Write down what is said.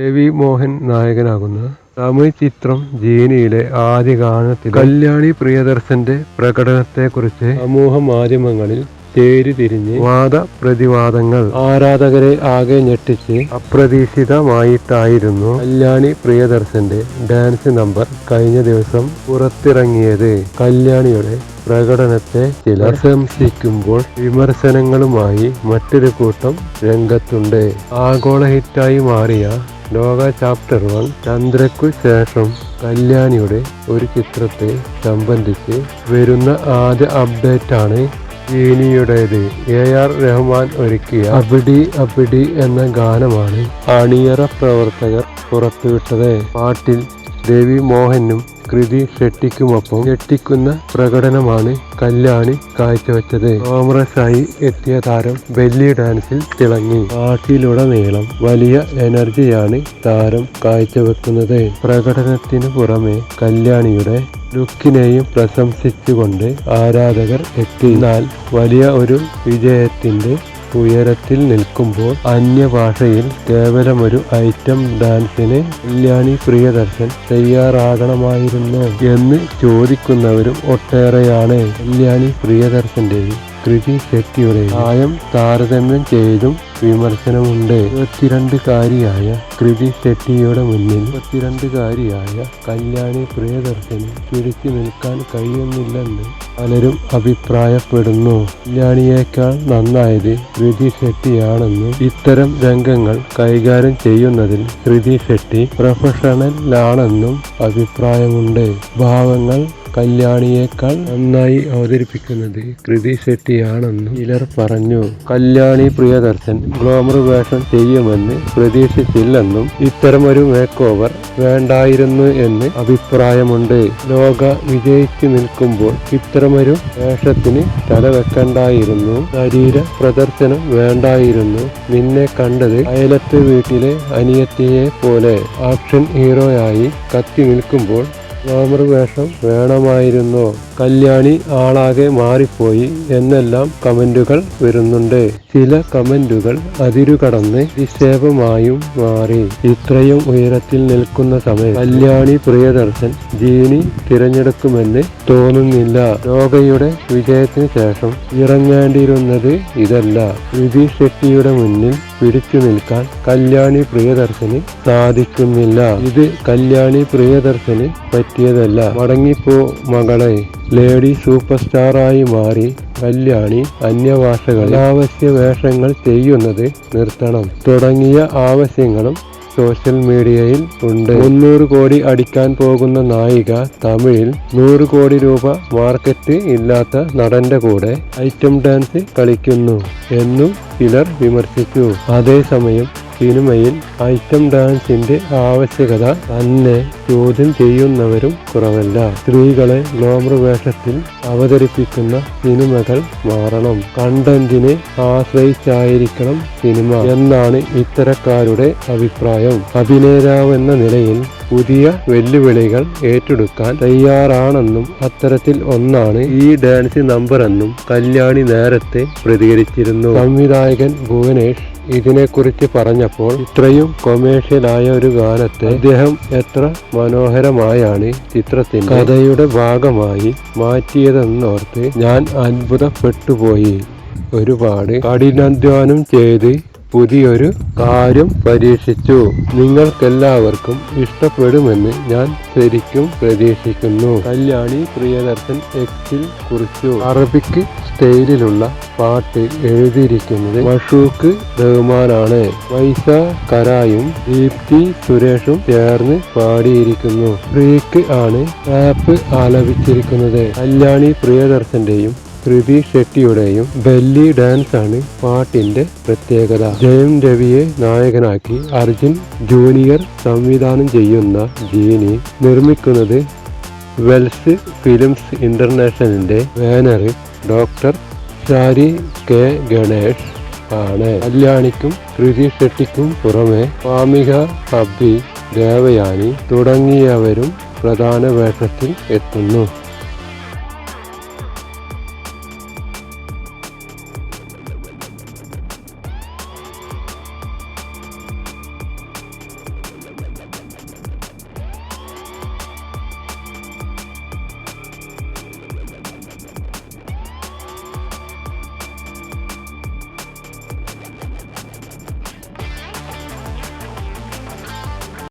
രവി മോഹൻ നായകനാകുന്ന തമിഴ് ചിത്രം ജീനിയിലെ ആദ്യ ഗാനത്തിൽ കല്യാണി പ്രിയദർശന്റെ പ്രകടനത്തെക്കുറിച്ച് സമൂഹ മാധ്യമങ്ങളിൽ വാദ പ്രതിവാദങ്ങൾ ആരാധകരെ ആകെ ഞെട്ടിച്ച് അപ്രതീക്ഷിതമായിട്ടായിരുന്നു കല്യാണി പ്രിയദർശന്റെ ഡാൻസ് നമ്പർ കഴിഞ്ഞ ദിവസം പുറത്തിറങ്ങിയത്. കല്യാണിയുടെ പ്രകടനത്തെ ചിലർ പ്രശംസിക്കുമ്പോൾ വിമർശനങ്ങളുമായി മറ്റൊരു കൂട്ടം രംഗത്തുണ്ട്. ആഗോള ഹിറ്റായി മാറിയ ലോക ചാപ്റ്റർ വൺ ചന്ദ്രയ്ക്കു ശേഷം കല്യാണിയുടെ ഒരു ചിത്രത്തെ സംബന്ധിച്ച് വരുന്ന ആദ്യ അപ്ഡേറ്റ് ആണ് ജീനിയുടേത് എ ആർ റഹ്മാൻ ഒരുക്കിയ അബിഡി അബിഡി എന്ന ഗാനമാണ് അണിയറ പ്രവർത്തകർ പുറത്തുവിട്ടത്. പാട്ടിൽ രവി മോഹനും കൃതി ഷെട്ടിക്കുമൊപ്പം ഞെട്ടിക്കുന്ന പ്രകടനമാണ് കല്യാണി കാഴ്ചവെച്ചത്. കോമറസായി എത്തിയ താരം ബെല്ലി ഡാൻസിൽ തിളങ്ങി. പാട്ടിലുടനീളം വലിയ എനർജിയാണ് താരം കാഴ്ചവെക്കുന്നത്. പ്രകടനത്തിനു പുറമെ കല്യാണിയുടെ ലുക്കിനെയും പ്രശംസിച്ചുകൊണ്ട് ആരാധകർ എത്തി. എന്നാൽ വലിയ ഒരു വിജയത്തിന്റെ ഉയരത്തിൽ നിൽക്കുമ്പോൾ അന്യഭാഷയിൽ ഒരു ഐറ്റം ഡാൻസിന് കല്യാണി പ്രിയദർശൻ തയ്യാറാകണമായിരുന്നു എന്ന് ചോദിക്കുന്നവരും ഒട്ടേറെയാണ്. കല്യാണി പ്രിയദർശന്റെയും കൃതി ഷെട്ടിയുടെ പ്രായം താരതമ്യം ചെയ്തും വിമർശനമുണ്ട്. ഇരുപത്തിരണ്ടുകാരിയായ കൃതി ഷെട്ടിയുടെ മുന്നിൽ ഇരുപത്തിരണ്ടുകാരിയായ കല്യാണി പ്രിയദർശന് പിടിച്ചു നിൽക്കാൻ കഴിയുന്നില്ലെന്ന് പലരും അഭിപ്രായപ്പെടുന്നു. കല്യാണിയേക്കാൾ നന്നായത് കൃതി ഷെട്ടിയാണെന്നും ഇത്തരം രംഗങ്ങൾ കൈകാര്യം ചെയ്യുന്നതിൽ കൃതി ഷെട്ടി പ്രൊഫഷണലാണെന്നും അഭിപ്രായമുണ്ട്. ഭാവങ്ങൾ കല്യാണിയേക്കാൾ നന്നായി അവതരിപ്പിക്കുന്നത് കൃതി ശെട്ടിയാണെന്നും ചിലർ പറഞ്ഞു. കല്യാണി പ്രിയദർശൻ ഗ്ലോമർ വേഷം ചെയ്യുമെന്ന് പ്രതീക്ഷിച്ചില്ലെന്നും ഇത്തരമൊരു മേക്ക് ഓവർ വേണ്ടായിരുന്നു എന്ന് അഭിപ്രായമുണ്ട്. ലോക വിജയിച്ചു നിൽക്കുമ്പോൾ ഇത്തരമൊരു വേഷത്തിന് തല വെക്കണ്ടായിരുന്നു. ശരീര പ്രദർശനം വേണ്ടായിരുന്നു. നിന്നെ കണ്ടത് അയലത്ത് വീട്ടിലെ അനിയത്തിയെ പോലെ ആക്ഷൻ ഹീറോയായി കത്തി നിൽക്കുമ്പോൾ വേഷം വേണമായിരുന്നോ? കല്യാണി ആളാകെ മാറിപ്പോയി എന്നെല്ലാം കമന്റുകൾ വരുന്നുണ്ട്. ചില കമന്റുകൾ അതിരുകടന്ന് നിക്ഷേപമായും മാറി. ഇത്രയും ഉയരത്തിൽ നിൽക്കുന്ന സമയം കല്യാണി പ്രിയദർശൻ ജീനി തിരഞ്ഞെടുക്കുമെന്ന് തോന്നുന്നില്ല. ലോകയുടെ വിജയത്തിന് ശേഷം ഇറങ്ങേണ്ടിയിരുന്നത് ഇതല്ല. വിധി ഷെട്ടിയുടെ മുന്നിൽ പിടിച്ചു നിൽക്കാൻ കല്യാണി പ്രിയദർശന് സാധിക്കുന്നില്ല. ഇത് കല്യാണി പ്രിയദർശന് പറ്റിയതല്ല. മടങ്ങിപ്പോ മകളെ. ലേഡി സൂപ്പർ സ്റ്റാറായി മാറി കല്യാണി അന്യവാസകൾ അനാവശ്യ വേഷങ്ങൾ ചെയ്യുന്നത് നിർത്തണം. തുടങ്ങിയ ആവശ്യങ്ങളും സോഷ്യൽ മീഡിയയിൽ ഉണ്ട്. മുന്നൂറ് കോടി അടിക്കാൻ പോകുന്ന നായിക തമിഴിൽ നൂറ് കോടി രൂപ മാർക്കറ്റ് ഇല്ലാത്ത നടന്റെ കൂടെ ഐറ്റം ഡാൻസ് കളിക്കുന്നു എന്നും ചിലർ വിമർശിച്ചു. അതേസമയം സിനിമയിൽ ഐറ്റം ഡാൻസിന്റെ ആവശ്യകത തന്നെ ചോദ്യം ചെയ്യുന്നവരും കുറവല്ല. സ്ത്രീകളെ ഗ്ലോമർ വേഷത്തിൽ അവതരിപ്പിക്കുന്ന സിനിമകൾ മാറണം. കണ്ടന്റിനെ ആശ്രയിച്ചായിരിക്കണം സിനിമ എന്നാണ് ഇത്തരക്കാരുടെ അഭിപ്രായം. അഭിനേതാവെന്ന നിലയിൽ പുതിയ വെല്ലുവിളികൾ ഏറ്റെടുക്കാൻ തയ്യാറാണെന്നും അത്തരത്തിൽ ഒന്നാണ് ഈ ഡാൻസ് നമ്പർ എന്നും കല്യാണി നേരത്തെ പ്രതികരിച്ചിരുന്നു. സംവിധായകൻ ഭുവനേഷ് ഇതിനെക്കുറിച്ച് പറഞ്ഞപ്പോൾ ഇത്രയും കൊമേഴ്ഷ്യലായ ഒരു ഗാനത്തെ അദ്ദേഹം എത്ര മനോഹരമായാണ് ചിത്രത്തിന്റെ കഥയുടെ ഭാഗമായി മാറ്റിയതെന്നോർത്ത് ഞാൻ അത്ഭുതപ്പെട്ടുപോയി. ഒരുപാട് കഠിനാധ്വാനം ചെയ്ത് പുതിയൊരു കാര്യം പരീക്ഷിച്ചു. നിങ്ങൾക്കെല്ലാവർക്കും ഇഷ്ടപ്പെടുമെന്ന് ഞാൻ ശരിക്കും പ്രതീക്ഷിക്കുന്നു. കല്യാണി പ്രിയദർശൻ എക്സിൽ കുറിച്ചു. അറബിക് സ്റ്റൈലിലുള്ള പാട്ട് എഴുതിയിരിക്കുന്നത് മഷൂക്ക് റഹ്മാനാണ് വൈസ കരായും ദീപ്തി സുരേഷും ചേർന്ന് പാടിയിരിക്കുന്നു. ഫ്രീക്ക് ആണ് ആപ്പ് ആലപിച്ചിരിക്കുന്നത്. കല്യാണി പ്രിയദർശന്റെയും കൃതി ഷെട്ടിയുടെയും ബെല്ലി ഡാൻസ് ആണ് പാട്ടിന്റെ പ്രത്യേകത. ജയം രവിയെ നായകനാക്കി അർജുൻ ജൂനിയർ സംവിധാനം ചെയ്യുന്ന ജീനി നിർമ്മിക്കുന്നത് വെൽസ് ഫിലിംസ് ഇന്റർനാഷണലിന്റെ ബാനറിൽ ഡോക്ടർ ഷാരി കെ ഗണേഷ് ആണ്. കല്യാണിക്കും കൃതി ഷെട്ടിക്കും പുറമെ സ്വാമിക ഹബ്ബി ദേവയാനി തുടങ്ങിയവരും പ്രധാന വേഷത്തിൽ എത്തുന്നു.